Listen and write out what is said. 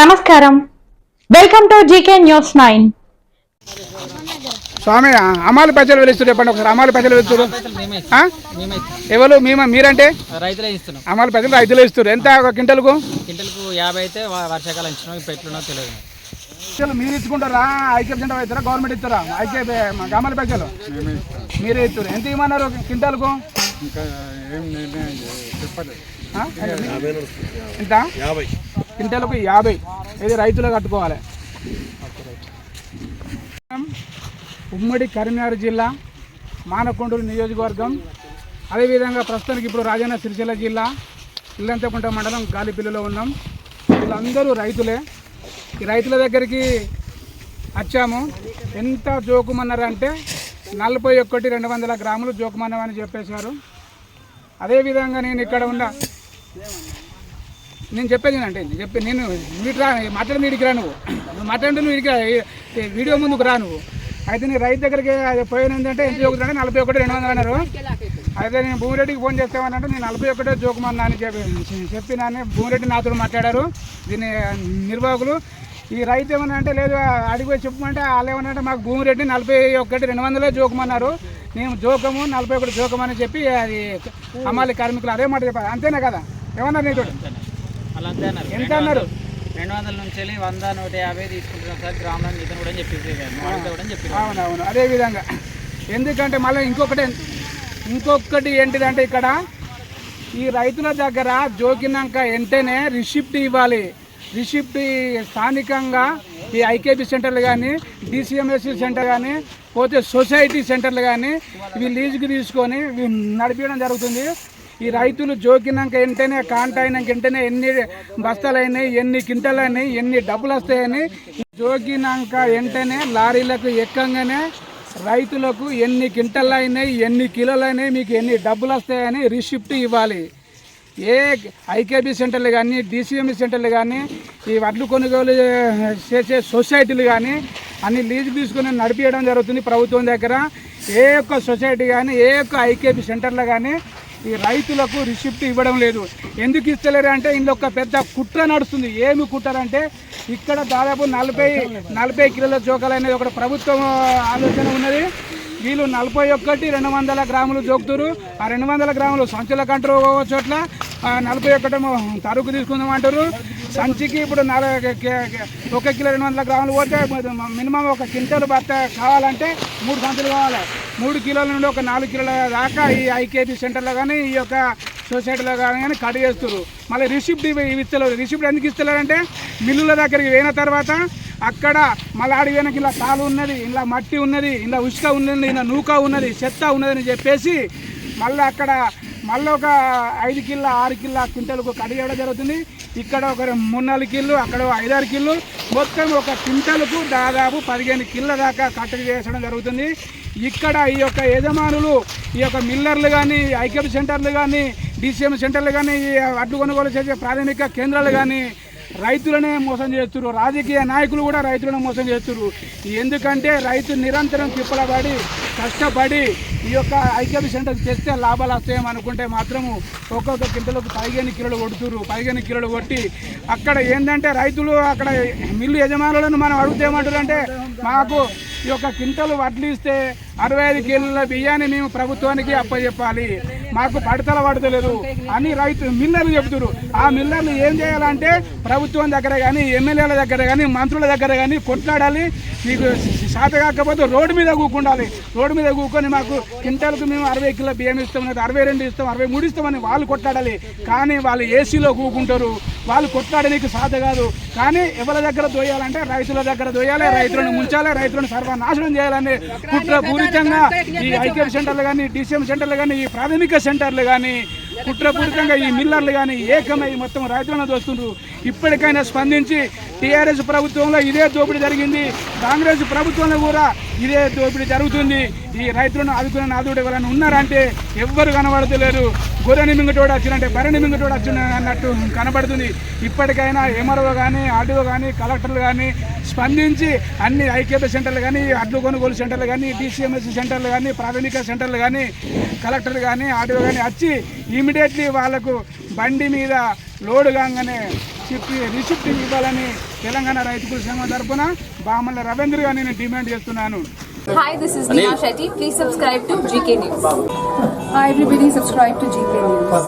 నమస్కారం. Welcome to GK news nine స్వామి అమ్మాలి పైసలు వెలుస్తారు చెప్పండి ఒకసారి. అమ్మాలి పైసలు? మేమే ఎవరు? మేము మీరంటే? రైతులే ఇస్తున్నాం. అమ్మాలి పైసలు రైతులు ఇస్తారు ఎంత ఒక క్వింటల్కు? క్వింటల్కు యాభై అయితే వర్షాకాలం ఇచ్చినాం ఇప్పుడు ఎట్లున్నో తెలియదు. పైసలు మీరు ఇచ్చుకుంటారా? ఐక్య సెంటర్ ఇస్తారా? గవర్నమెంట్ ఇస్తారా? ఐక్య అమ్మాలి పైసలు? మీరే ఇస్తారు ఎంత ఇవ్వమన్నారు క్వింటల్కు? ఇంకా ఏం నిర్ణయం క్వింటల్కు యాభై. ఇది రైతులు కట్టుకోవాలి. ఉమ్మడి కరీంనగర్ జిల్లా మానకొండూరు నియోజకవర్గం. అదేవిధంగా ప్రస్తుతానికి ఇప్పుడు రాజన్న సిరిసిల్ల జిల్లా ఇల్లంతకుంట మండలం గాలిపిల్లిలో ఉన్నాం. వీళ్ళందరూ రైతులే. ఈ రైతుల దగ్గరికి వచ్చాము. ఎంత జోకుమన్నారంటే నలభై ఒకటి రెండు వందల గ్రాములు జోకుమన్నామని చెప్పేశారు. అదేవిధంగా నేను ఇక్కడ ఉన్న నేను చెప్పేది అంటే నేను చెప్పి నేను వీటి రా మాట్లాడి వీడికి రా నువ్వు. నువ్వు మాట్లాడి నువ్వు వీడికి రా. వీడియో ముందుకు రా నువ్వు. అయితే నీ రైతు దగ్గరికి అది పోయిన ఏంటంటే ఎంత జోకుతుంటే నలభై ఒకటి రెండు వందలు అన్నారు. అయితే నేను భూమిరెడ్డికి ఫోన్ చేస్తామనంటే నేను నలభై ఒకటే జోకుమన్నా అని చెప్పి చెప్పినానే భూమిరెడ్డి నాతో మాట్లాడారు. దీని నిర్వాహకులు. ఈ రైతు ఏమన్నా అంటే లేదు అడిగి పోయి చెప్పమంటే వాళ్ళు ఏమన్నా అంటే మాకు భూమిరెడ్డి నలభై ఒకటి రెండు వందలే జోకమన్నారు నేను జోకము నలభై ఒకటి జోకం అని చెప్పి అది అమ్మాలి కార్మికులు అదే మాట చెప్పారు. అంతేనా కదా? ఏమన్నారు నీతో అంతే అన్నారు. ఎంత అన్నారు? రెండు వందల నుంచి వెళ్ళి వంద నూట యాభై తీసుకుంటున్నాం సార్. గ్రామంలో ఇతను కూడా చెప్పేసి కూడా చెప్పి అవునవును అదే విధంగా. ఎందుకంటే మళ్ళీ ఇంకొకటి ఇంకొకటి ఏంటిదంటే ఇక్కడ ఈ రైతుల దగ్గర జోకినాక వెంటనే రిసిప్ట్ ఇవ్వాలి. రిసిప్ట్ స్థానికంగా ఈ ఐకేపీ సెంటర్లు కానీ డిసిఎంఎస్సి సెంటర్ కానీ పోతే సొసైటీ సెంటర్లు కానీ ఇవి లీజుకి తీసుకొని నడిపించడం జరుగుతుంది. ఈ రైతులు జోకినాక వెంటనే కాంట అయినాక వెంటనే ఎన్ని బస్తాలు అయినాయి ఎన్ని కింటలైనాయి అయినాయి ఎన్ని డబ్బులు వస్తాయని జోకినాక వెంటనే లారీలకు ఎక్కంగానే రైతులకు ఎన్ని క్వింటల్ అయినాయి ఎన్ని కిలోలు అయినాయి మీకు ఎన్ని డబ్బులు వస్తాయని రిసిప్ట్ ఇవ్వాలి. ఏ ఐకేబీ సెంటర్లు కానీ డిసిఎంఈ సెంటర్లు కానీ ఈ వడ్లు కొనుగోలు చేసే సొసైటీలు కానీ అన్ని లీజు తీసుకుని నడిపించడం జరుగుతుంది ప్రభుత్వం దగ్గర. ఏ ఒక్క సొసైటీ కానీ ఏ ఒక్క ఐకేబీ సెంటర్లో కానీ ఈ రైతులకు రిసిప్ట్ ఇవ్వడం లేదు. ఎందుకు ఇస్తలేరు అంటే ఇందులో ఒక పెద్ద కుట్ర నడుస్తుంది. ఏమి కుట్టరంటే ఇక్కడ దాదాపు నలభై నలభై కిలోల జోకాలు అనేది ఒక ప్రభుత్వం ఆలోచన ఉన్నది. వీళ్ళు నలభై ఒక్కటి రెండు వందల గ్రాములు జోకుతారు ఆ రెండు వందల గ్రాములు సంచుల కంట్రో చోట్ల నలభై ఒకటి తరుకు తీసుకుందాం అంటారు సంచికి ఇప్పుడు నలభై ఒక కిలో రెండు వందల గ్రాములు పోతే మినిమం ఒక క్వింటల్ బత్త కావాలంటే మూడు సంచులు కావాలి. మూడు కిలోల నుండి ఒక నాలుగు కిలోల దాకా ఈ ఐకేపీ సెంటర్లో కానీ ఈ యొక్క సొసైటీలో కానీ కానీ కట్ చేస్తారు మళ్ళీ రిసిప్ట్ ఇవి ఇవి ఇస్తలేరు. రిసిప్ట్ ఎందుకు ఇస్తలేరంటే మిల్లుల దగ్గరికి పోయిన తర్వాత అక్కడ మళ్ళీ ఆడి వెనక ఇలా తాలు ఉన్నది ఇలా మట్టి ఉన్నది ఇలా ఉసుక ఉన్నది ఇలా నూక ఉన్నది చెత్త ఉన్నదని చెప్పేసి మళ్ళీ అక్కడ మళ్ళీ ఒక ఐదు కిల్ల ఆరు కిల్ల క్వింటల్కు కడిగేయడం జరుగుతుంది. ఇక్కడ ఒక మూడు నాలుగు కిల్లు అక్కడ ఐదారు కిల్లు. మొత్తం ఒక క్వింటల్కు దాదాపు పదిహేను కిల్ల దాకా కట్టడి చేసడం జరుగుతుంది. ఇక్కడ ఈ యొక్క యజమానులు ఈ యొక్క మిల్లర్లు కానీ ఐక్యప్ సెంటర్లు కానీ డిసిఎం సెంటర్లు కానీ ఈ అడ్డు కొనుగోలు చేసే ప్రాథమిక కేంద్రాలు కానీ రైతులనే మోసం చేస్తున్నారు రాజకీయ నాయకులు కూడా రైతులను మోసం చేస్తున్నారు ఎందుకంటే రైతు నిరంతరం తిప్పలబడి కష్టపడి ఈ యొక్క ఐక్యత సెంటర్ తెస్తే లాభాలు వస్తాయేమో అనుకుంటే మాత్రము ఒక్కొక్క కింటలకు పదిహేను కిలోలు కొడుతురు. పదిహేను కిలోలు కొట్టి అక్కడ ఏంటంటే రైతులు అక్కడ మిల్లు యజమానులను మనం అడుగుతేమంటారంటే మాకు ఈ యొక్క కింటలు వడ్లు ఇస్తే అరవై ఐదు కిలోల బియ్యాన్ని మేము ప్రభుత్వానికి అప్పచెప్పాలి మాకు పడతల పడతలేదు. అని రైతు మిల్లర్లు చెబుతారు. ఆ మిల్లర్లు ఏం చేయాలంటే ప్రభుత్వం దగ్గర కానీ ఎమ్మెల్యేల దగ్గర కానీ మంత్రుల దగ్గర కానీ కొట్లాడాలి. మీకు శాత కాకపోతే రోడ్డు మీద కూకుండాలి. రోడ్డు మీద కూకొని మాకు కింటాలకు మేము అరవై కిలో బియ్యం ఇస్తాం లేదా అరవై రెండు ఇస్తాం అరవై మూడు ఇస్తామని వాళ్ళు కొట్లాడాలి. కానీ వాళ్ళు ఏసీలో కూకుంటారు. వాళ్ళు కొట్లాడడానికి సాధ కాదు. కానీ ఎవరి దగ్గర దోయాలంటే రైతుల దగ్గర దోయాలి రైతులను ముంచాలి రైతులను సర్వనాశనం చేయాలని కుట్ర పూరితంగా ఈ ఐక్యప్ సెంటర్లు కానీ డిసిఎం సెంటర్లు కానీ ఈ ప్రాథమిక సెంటర్లు కానీ కుట్రపూరితంగా ఈ మిల్లర్లు కానీ ఏకమై మొత్తం రైతులను దోస్తుండ్రు. ఇప్పటికైనా స్పందించి టీఆర్ఎస్ ప్రభుత్వంలో ఇదే దోపిడీ జరిగింది. కాంగ్రెస్ ప్రభుత్వంలో కూడా ఇదే దోపిడీ జరుగుతుంది. ఈ రైతులను ఆదుకునే నాదుడు ఎవరైనా ఉన్నారంటే ఎవ్వరు కనబడతలేరు. గొర్రెని మింగటోడు వచ్చినంటే బర్రెని మింగటోడు వచ్చిన అన్నట్టు కనబడుతుంది. ఇప్పటికైనా ఎమరో కానీ ఆర్డీఓ కానీ కలెక్టర్లు కానీ స్పందించి అన్ని ఐక్యత సెంటర్లు కానీ అడ్లు కొనుగోలు సెంటర్లు కానీ డిసిఎంఎస్ సెంటర్లు కానీ ప్రాథమిక సెంటర్లు కానీ కలెక్టర్లు కానీ ఆర్డీఓ కానీ వచ్చి ఇమీడియట్లీ వాళ్ళకు బండి మీద లోడు కాగానే చెప్పి రిసిప్టింగ్ ఇవ్వాలని తెలంగాణ రైతు కుల సంఘం తరఫున బామల్ల రవీంద్ర గారు నేను డిమాండ్ చేస్తున్నాను. Hi this is Nia please subscribe to GK news hi everybody subscribe to GK news